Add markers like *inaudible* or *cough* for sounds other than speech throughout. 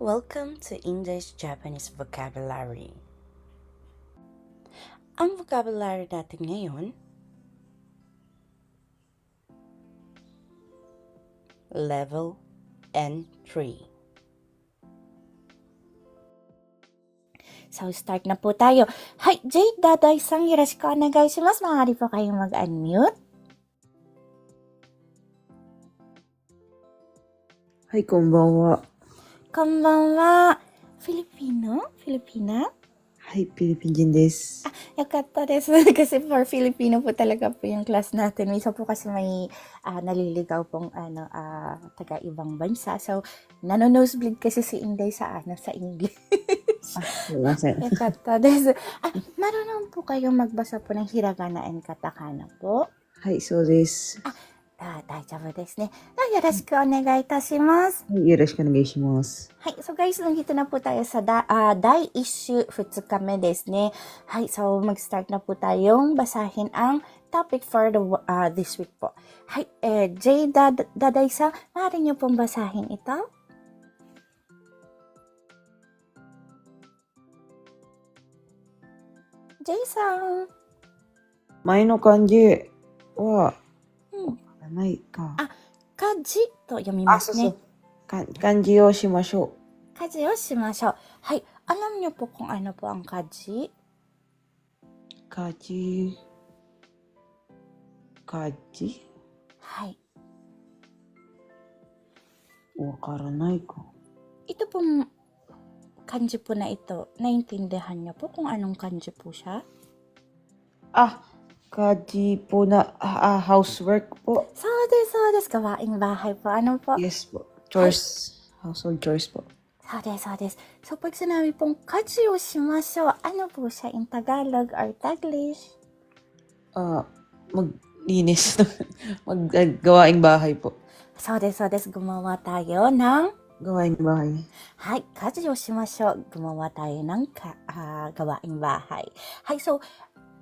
Welcome to English Japanese Vocabulary. Ang vocabulary natin ngayon, level N3. So, start na po tayo. Hi, Jade, Daday Sang, yoroshiku onegai shimasu. Maaari po kayong mag-unmute. はい、こんばんは。 こんばんは。Filipino? Filipina? はい、フィリピン人です。 Yo kaです. kasi for Filipino po talaga po yung class natin. Minsan po kasi may ah, naliligaw pong ano, ah, taga ibang bansa. So, nano-nosebleed kasi si Inday sa ano, sa English. *laughs* すみません。 Yo ka*laughs* です. Ah, marunong po kayong magbasa po ng hiragana and katakana po? はい、そうです。 あ大丈夫ですね。あよろしくお願いいたします。はい、よろしくお願いします。はい、そがいすのひとなぷた、第一週二日目ですね。はい、そう、まくすたきなぷたよん、ばさへんあ、はい、え、ジェイダダダイさん、まりにょぽんばさへんいと。ジェイさん。前の感じは、ないか。あ漢字と読みあ、ますねそうそう。。か漢字をしましょ家事をしましょう。はい。Alam niyo po kung ano po ang kaji? う。漢字。漢字はい。わからないか。Ito pong kanji po na ito, naintindihan niyo po kung anong kanji po siya? あ、漢字po na, ah, ah, housework po. そうです、そうです。gawaing bahay po. Ano po? Yes po. Chores. Household chores po. そうです、そうです。So, pag sinabi pong kaji o shimasho, ano po siya in Tagalog or Taglish? Ah, maglinis. *laughs* Maggawaing bahay po. そうです、そうです。gumawa tayo ng Gawaing bahay. はい、家事をしましょう。gumawa tayo ng ka, ah, gawaing bahay. Hi, so,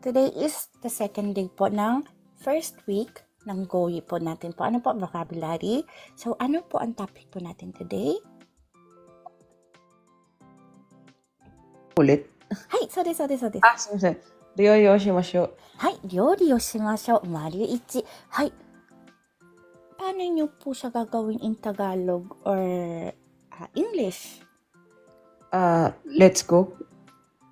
today is the second day po ng first week ng GOI po natin po. Ano po, vocabulary? So, ano po ang topic po natin today? Ulit. はい、そうです、そうです、そうです。あ、すみません。料理をしましょう。はい、料理をしましょう。丸一。はい。Paano nyo po siya gagawin in Tagalog or ah, English? あ、let's go.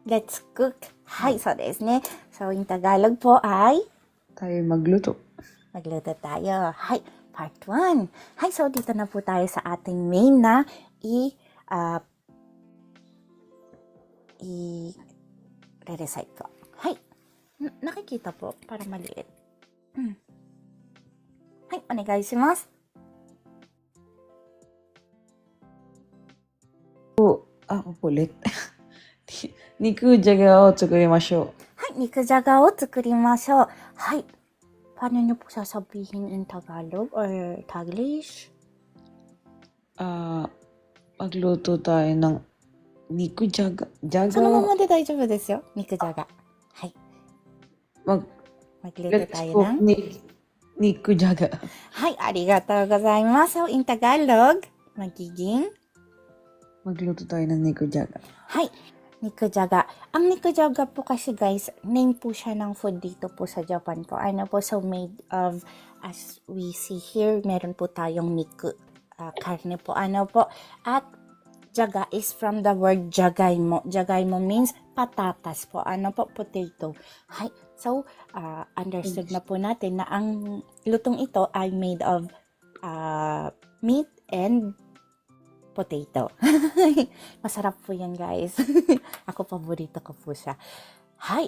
Let's cook. Hi, soですね. So, in Tagalog po ay Tayo magluto. Magluto tayo. Hi, part 1. Hi, so dito na po tayo sa ating main na i uh, i re-recite po. Hi. N- nakikita po para maliit. Hmm. Hi, onegai shimasu. あ、ulit. *laughs* 肉じゃがを作りましょ Hi, 肉じゃがを作りましょう。Hi. Paano niyo po sasabihin in Tagalog or Taglish? う。あ、magluto tayo ng 肉じゃが。じゃそのまが。まで大丈夫ですよ。肉じゃが。はい。 mag, Magluto let's tayo cook ng... ni, 肉じゃが。はい、ありがとうございます。So, in Tagalog, magiging, Magluto tayo ng 肉じゃが。はい, Nikujaga. Ang nikujaga po kasi guys, name po siya ng food dito po sa Japan po. Ano po, so made of, as we see here, meron po tayong niku, ah, karne po, ano po. At jaga is from the word jagaimo. Jagaimo means patatas po. Ano po? Potato. Hi. So, ah, understood na po natin na ang lutong ito ay made of ah, meat and potato. *laughs* Masarap po yan, guys. *laughs* Ako, paborito ko po siya. Hi!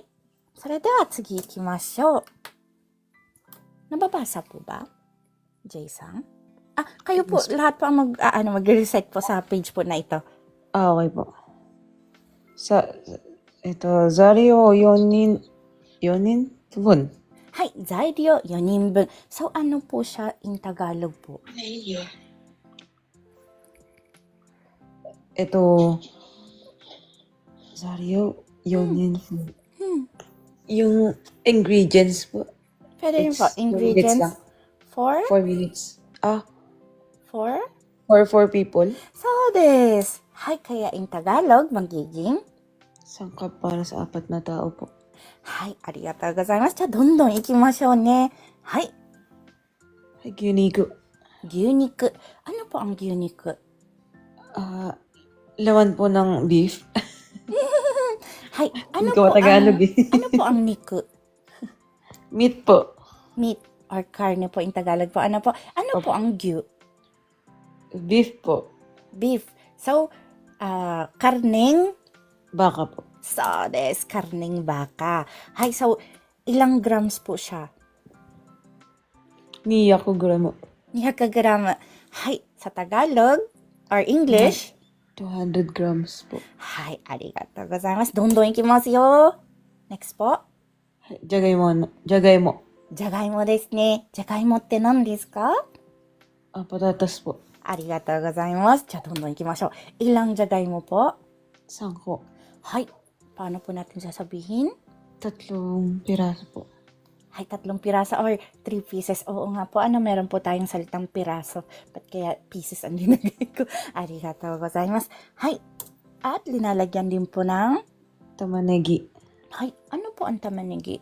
Sarada, tsugi ikimasho. Nababasa po ba? Jason? Ah, kayo po, lahat po ang mag, uh, ano, mag-reset po sa page po na ito. Ah, okay po. Sa, ito, Zari o Yonin, Yonin? Tubun. Hi, Zari o Yonin. So, ano po siya in Tagalog po? Ano? えっと、材料4人分。 Hmm. Yung ingredients po. Pwede rin po, It's four minutes lang. ingredients for, 4 minutes. Ah, for, for 4 people. そうです。 Hay, kaya in Tagalog, magiging 3カップ para sa apat na tao po. はい、ありがとうございます。じゃあ、どんどん行きましょうね。はい、 Ay, gyunigo. 牛肉。Ano po ang 牛肉 Ah, Lawan po ng beef. *laughs* Hay, ano Ikaw po, Tagalog ang, eh. ano po ang niku? *laughs* Meat po. Meat or carne po in Tagalog po. Ano po? Ano po ang gyu? Beef po. Beef. So, ah, karneng Baka po. So, des, karneng baka. Hay, so, ilang grams po siya? Niya ko gramo. Niya ka grama. Hay, sa Tagalog or English, hmm. 200 grams po. はい、ありがとうございます。どんどん行きますよ。Next po. はいじゃがいもの、じゃがいも。じゃがいもですね。じゃがいもって何ですか？あ、パタタス po. ありがとうございます。じゃあどんどん行きましょう。Ilang じゃがいも po? 3個。Hay. Paano po natin sasabihin? Tatlong piraso po. Ay, tatlong piraso or three pieces. Oo nga po. Ano, meron po tayong salitang piraso. Ba't kaya pieces ang *laughs* linagay ko? Arigatou gozaimasu. Hay. At linalagyan din po ng... Tamanegi. Hay, ano po ang tamanegi?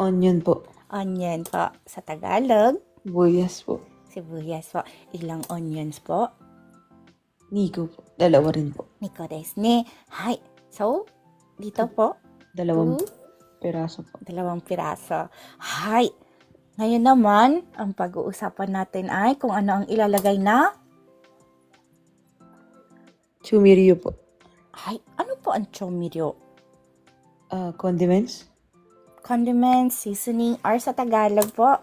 Onion po. Onion po. Sa Tagalog? Buyas po. Sibuyas po. Ilang onions po? Nigo po. Dalawa rin po. Niko desu ne. Hay. So, dito po. Dalawa po piraso po. dalawang piraso. Hay. Ngayon naman, ang pag-uusapan natin ay kung ano ang ilalagay na. Chumiryo po. Hay. Ano po ang chomiryo? Ah, condiments. Condiments, seasoning, or sa Tagalog po,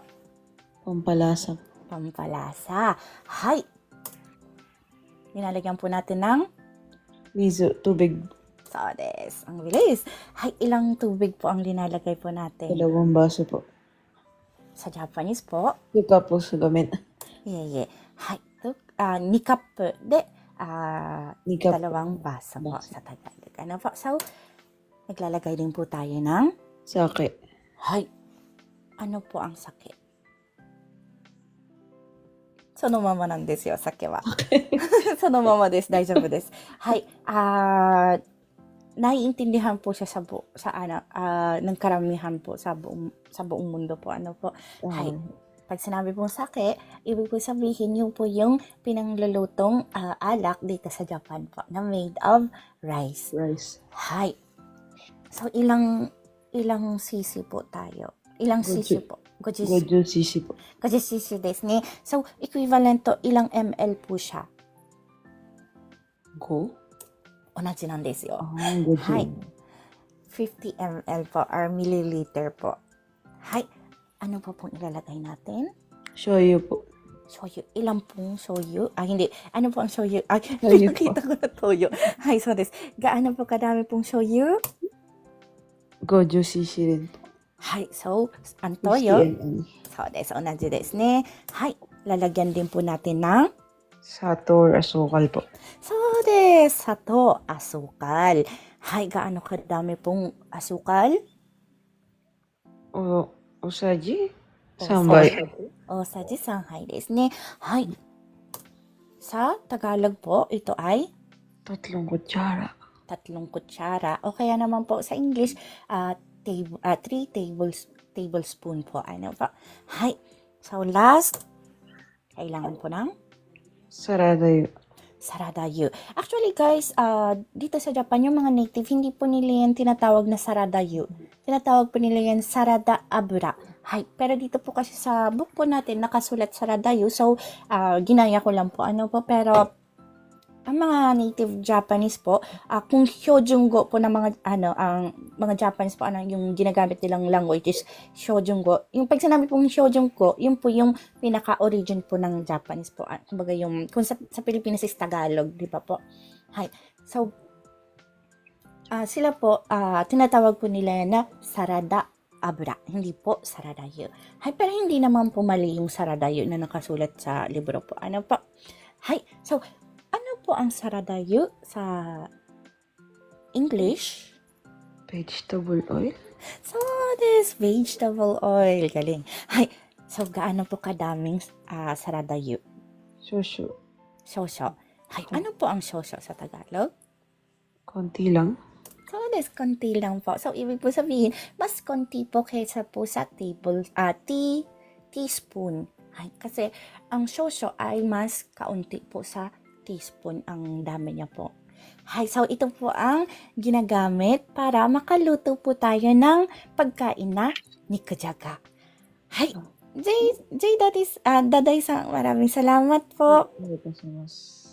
Pampalasa. pampalasa. Hay. Nilalagyan po natin ng Miso. Tubig. sodes. Ang bilis. Hay, ilang tubig po ang linalagay po natin? Dalawang baso po. Sa Japanese po, Yuka po sa gamin. いえいえ。はい。とあ2カップで、あ Nika po. dalawang baso po Baso. sa Tagalog. Ano po? So, naglalagay din po tayo ng, Sake. hay, ano po ang sake? そのままなんですよ、酒は。そのままです。大丈夫です。はい。Ah, naiintindihan po siya sa bu sa ano, ah, ng karamihan po sa buong sa buong mundo po. Ano po? Hay. Pag sinabi pong sake, ibig po sabihin yun po yung pinanglulutong ah, alak dito sa Japan po na made of rice. Rice. Hi. So, ilang ilang sisi po tayo? Ilang Goju. sisi po? Goju shishi po. Goju sisi desu ne. So, equivalent to ilang ml po siya? Go? 同じなんですよ。 Ah, goju. Hi. 50 ml po or milliliter po. Hi. Ano po pong ilalagay natin? Shoyu po. Shoyu. Ilang pong shoyu? Ah, hindi. Ano po ang shoyu? Ay, Shoyu po. nakita ko na toyo. Hay, so des. Gaano po kadami pong shoyu? Goju shishi rin po. Hay, so, ang toyo? 50 ml. そうです。同じですね。はい。lalagyan din po natin ng Sato or asukal po. そうです。砂糖、asukal. Hay, gaano kadami pong asukal? O, usaji? O, Sambay. O, saji sanghaiですね。はい。Sa Tagalog po, ito ay Tatlong kutsara. tatlong kutsara. O kaya naman po sa English, uh, table, uh, three tables, tablespoon po. Ano po? Hay. So, last, kailangan po ng Saradayu. saradayu. Actually, guys, uh, dito sa Japan, yung mga native, hindi po nila yan tinatawag na saradayu. Tinatawag po nila yan sarada abura. Hay. Pero dito po kasi sa book po natin, nakasulat saradayu. So, uh, ginaya ko lang po. Ano po, pero ang mga native Japanese po, ah, kung Hyojungo po ng mga ano, ang mga Japanese po ano yung ginagamit nilang language is Hyojungo. Yung pag sinabi pong Hyojungo, yun po yung pinaka-origin po ng Japanese po. Ah, Kumbaga yung kung sa, sa Pilipinas is Tagalog, di ba po? Hi. So ah, sila po ah, tinatawag po nila na sarada abura, hindi po saradayu. Hay, pero hindi naman po mali yung saradayu na nakasulat sa libro po. Ano po? Hay. So po ang saradayu sa English? Vegetable oil. So, this vegetable oil. Galing. Hay. So, gaano po kadaming ah, saradayu? Shoshu. Shosho. Hay, ano po ang shosho sa Tagalog? Konti lang. So, des, konti lang po. So, ibig po sabihin, mas konti po kaysa po sa table, ah, tea, teaspoon. Ay, kasi ang shosho ay mas kaunti po sa teaspoon ang dami niya po. Hi, so ito po ang ginagamit para makaluto po tayo ng pagkain na nikujaga. Hi, Jay, Jay Dadis, uh, ah, Daday, sa, maraming salamat po.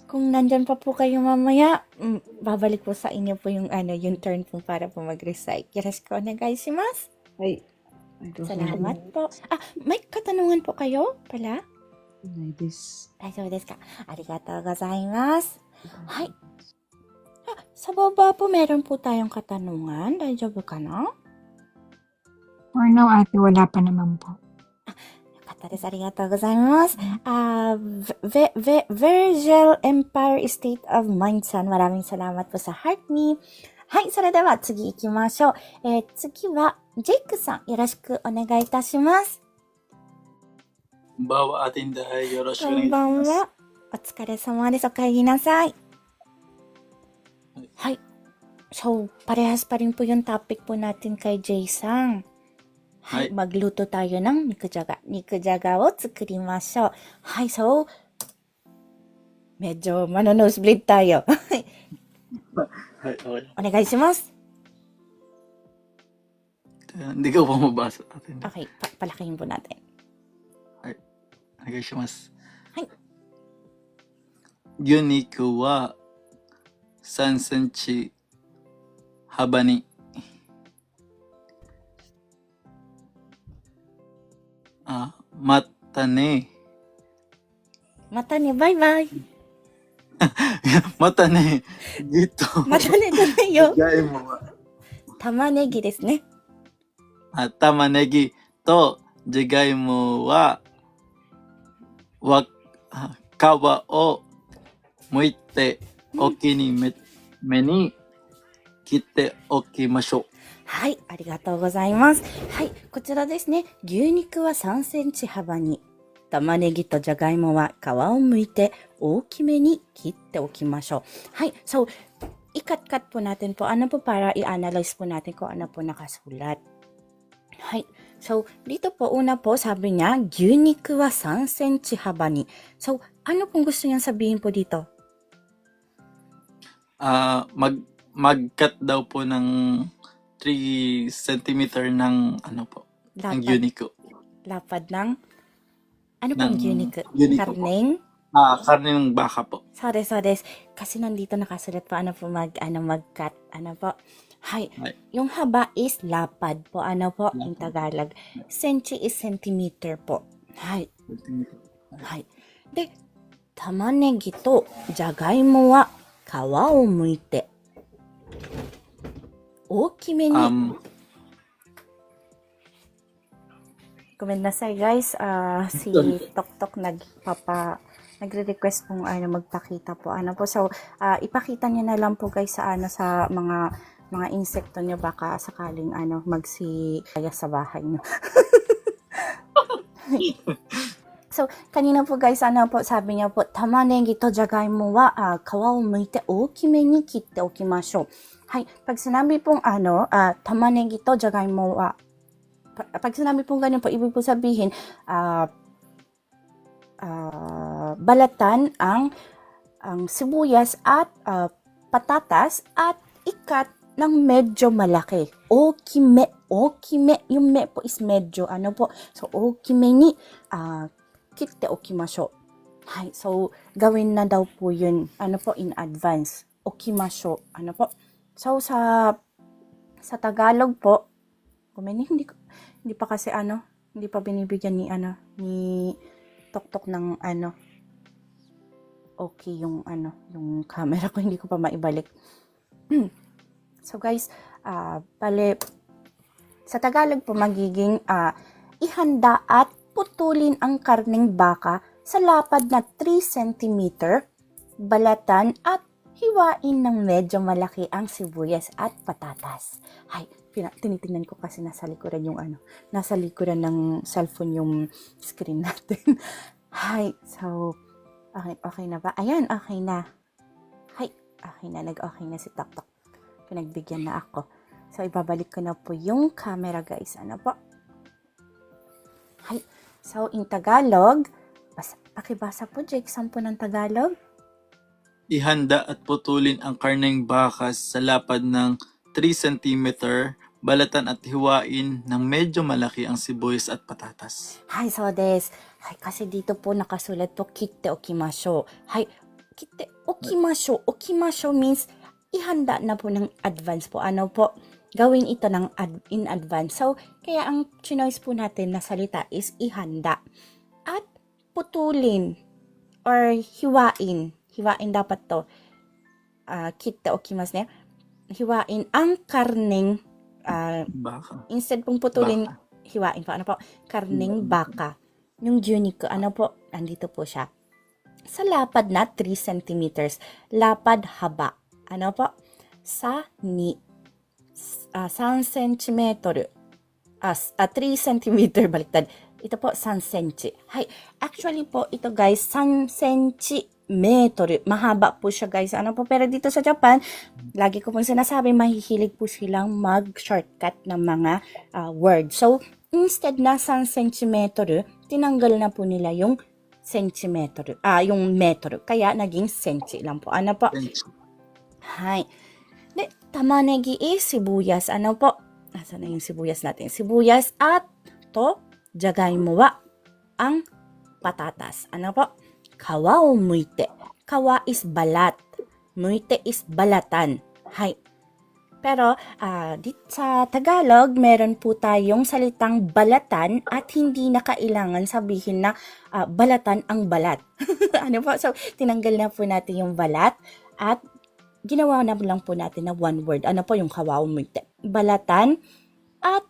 Kung nandyan pa po kayo mamaya, mm, babalik po sa inyo po yung ano, yung turn po para po mag-recite. Yes, ko na guys, si Mas. Hi. Salamat po. Ah, may katanungan po kayo pala? ないです。大丈夫ですか？ありがとうございます。はい。あ、サボバーポメロンポタヨンカタノン大丈夫かな？あ、なあ、てわらぱ。ありがとうございます。はい、それでは次行きましょう。え、次は、ジェイクさん、よろしくお願いいたします。こんばんは、アテンダーよろしくおこんば願いします。んは。お疲れ様です。お帰りなさい。はい。So, parehas pa rin po yung topic po natin kay Jay Sang. Hay, Hay. magluto tayo ng nikujaga. Nikujaga o tsukurimashou. Hay, so, medyo manonosebleed tayo. *laughs* はい、わかりま Onegaishimasu. した。Hindi ko pa mabasa. Ate. Okay, pa- palakihin po natin. お願いします。はい。牛肉は3センチ幅に。あ、またね。またね、バイバイ。*laughs* またね。ぎっと。またね、じゃないよ。玉ねぎですね。あ玉ねぎとじゃがいもは、わ、皮を剥いて大きにめ、目に切っておきましょう。はい、ありがとうございます。はい、こちらですね。牛肉は3センチ幅に、玉ねぎとじゃがいもは皮を剥いて大きめに切っておきましょう。はい、so, ikat-cut po natin po. Ano po para i-analyze po natin kung ano po nakasulat. はい. So, dito po una po sabi niya, unique wa 3 cm haba ni. So, ano pong gusto niyang sabihin po dito? Uh, mag mag-cut daw po ng 3 cm ng ano po, lapad, ng unique. Lapad ng ano ng, pong unique? Unique Karneng? Po. Karneng? Ah, karne ng baka po. Sorry, sorry. Kasi nandito nakasulat po, ano po, mag, ano, mag-cut. Ano po? Hay. Hay. Yung haba is lapad po. Ano po? In Lapad. Tagalog. Senchi is centimeter po. Hay. Hay. De, 玉ねぎとじゃがいもは皮を剥いて大きめに、 Um, ごめんなさい guys. Ah, si Tok Tok nagpapa nagre-request pong ano magpakita po ano po. So, ah, ipakita niyo na lang po guys sa ano sa mga mga insekto niyo baka sakaling ano magsi kaya sa bahay niyo. *laughs* So, kanina po guys, ano po, sabi niya po, tamanegi to jagaimo wa ah, kawa o muite ookime ni kitte okimashou. Hay, pag sinabi pong ano, ah, tamanegi to jagaimo wa, pa- pag sinabi pong ganun po, ibig po sabihin, ah, ah, balatan ang ang sibuyas at ah, patatas at ikat ng medyo malaki. Okime, okime, yung me po is medyo, ano po, so okime ni, ah, kitte okimashou. Hay, so, gawin na daw po yun, ano po, in advance. Okimashou, ano po. So, sa, sa Tagalog po, kumeni, hindi, hindi pa kasi ano, hindi pa binibigyan ni ano, ni Tok-Tok ng ano, okay yung ano, yung camera ko, *laughs* hindi ko pa maibalik. *clears throat* so guys, ah, bale, sa Tagalog po magiging ah, ihanda at putulin ang karning baka sa lapad na 3 cm, balatan at hiwain ng medyo malaki ang sibuyas at patatas. Hay, tinitingnan ko kasi nasa likuran yung ano, nasa likuran ng cellphone yung screen *laughs* natin. Hay, so, okay, okay na ba? Ayan, okay na. Okay na, nag-okay na si Tok Tok. Pinagbigyan na ako. So, ibabalik ko na po yung camera, guys. Ano po? Hi. So, in Tagalog, basa, pakibasa po, Jake, sampo ng Tagalog. Ihanda at putulin ang karneng bakas sa lapad ng 3 cm, balatan at hiwain ng medyo malaki ang sibuyas at patatas. Hi, so des. Hi, kasi dito po nakasulat po, kitte okimasho. Hi, kitte okimasho. Okimasho means ihanda na po ng advance po. Ano po, gawin ito ng ad- in advance. So, kaya ang chinoise po natin na salita is ihanda. At putulin or hiwain. Hiwain dapat to. Uh, kitte okimasu ne. Hiwain ang karneng ah, Baka. instead pong putulin, hiwain po. Ano po? Karning baka. Yung juniko, ano po? Andito po siya. Sa lapad na 3 centimeters. Lapad haba. Ano po? Sa ni ah, 3 centimeter. As, ah, 3 centimeter baliktad. Ito po, 3 centi. Hay, actually po, ito guys, 3 metro. Mahaba po siya guys. Ano po, pero dito sa Japan, lagi ko pong sinasabi, mahihilig po silang mag-shortcut ng mga uh, words. So, instead na 3 cm, tinanggal na po nila yung centimeter, ah, yung metro. Kaya naging senti lang po. Ano po? Hi. De, tamanegi is eh, sibuyas. Ano po? Asa na yung sibuyas natin? Sibuyas at to, jagaimo wa ang patatas. Ano po? Kawa muite. Kawa is balat. Muite is balatan. Hay. Pero ah, dit sa Tagalog, meron po tayong salitang balatan at hindi na kailangan sabihin na ah, balatan ang balat. *laughs* ano po? So, tinanggal na po natin yung balat at ginawa na lang po natin na one word. Ano po yung kawaw muite? Balatan at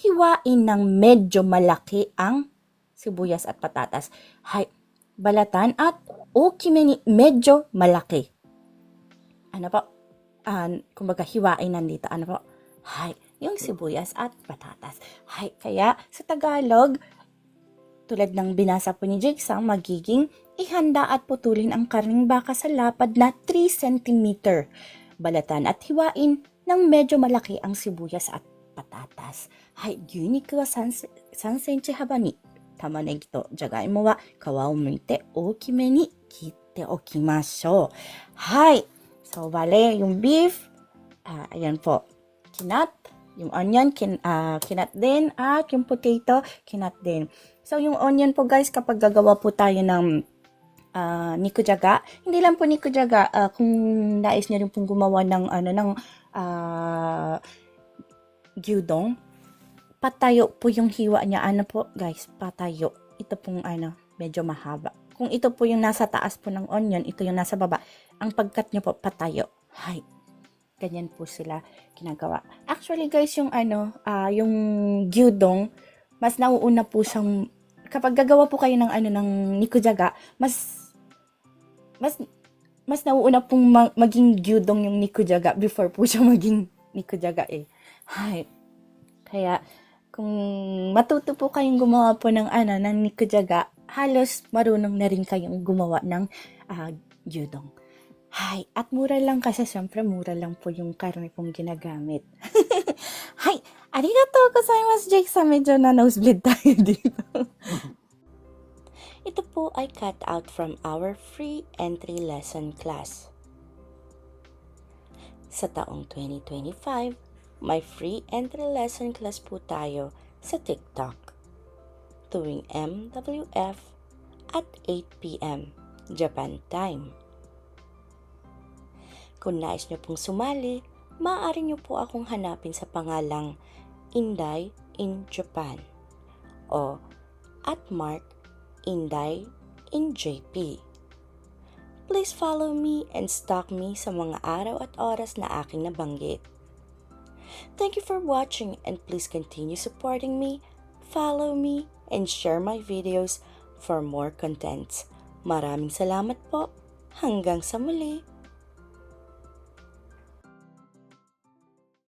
hiwain ng medyo malaki ang sibuyas at patatas. Hay, balatan at okime ni medyo malaki. Ano po? Ah, kumbaga hiwain nandito. Ano po? Hay, yung sibuyas at patatas. Hay, kaya sa Tagalog, tulad ng binasa po ni Jigsaw, magiging ihanda at putulin ang karning baka sa lapad na 3 cm. Balatan at hiwain ng medyo malaki ang sibuyas at patatas. Hay, gyuniku wa 3 cm 幅に玉ねぎとじゃがいもは皮をむいて大きめに切っておきましょう。はい。So, bale, yung beef, ah, ayan po, kinat, yung onion, kin, ah, kinat din, at yung potato, kinat din. So, yung onion po guys, kapag gagawa po tayo ng ah, nikujaga, hindi lang po nikujaga, ah, kung nais nyo rin pong gumawa ng, ano, ng ah, gyudong, patayo po yung hiwa niya. Ano po, guys, patayo. Ito pong, ano, medyo mahaba. Kung ito po yung nasa taas po ng onion, ito yung nasa baba. Ang pagkat nyo po, patayo. Hay. Ganyan po sila ginagawa. Actually, guys, yung ano, ah, yung gyudong, mas nauuna po siyang, kapag gagawa po kayo ng ano, ng nikujaga, mas, mas, mas nauuna pong ma- maging gyudong yung nikujaga before po siya *laughs* maging nikujaga eh. Hay. Kaya, kung matuto po kayong gumawa po ng ano, ng nikujaga, halos marunong na rin kayong gumawa ng ah, gyudong. Hay, at mura lang kasi syempre mura lang po yung karne pong ginagamit. *laughs* Hay, arigatou gozaimasu, Jake. Sa medyo na nosebleed tayo *laughs* dito. Ito po ay cut out from our free entry lesson class. Sa taong 2025, may free entry lesson class po tayo sa TikTok tuwing MWF at 8pm Japan time. Kung nais nyo pong sumali, maaari nyo po akong hanapin sa pangalang Inday in Japan o at Mark Inday in JP. Please follow me and stalk me sa mga araw at oras na aking nabanggit. Thank you for watching and please continue supporting me, follow me, and share my videos for more contents. Maraming salamat po. Hanggang sa muli.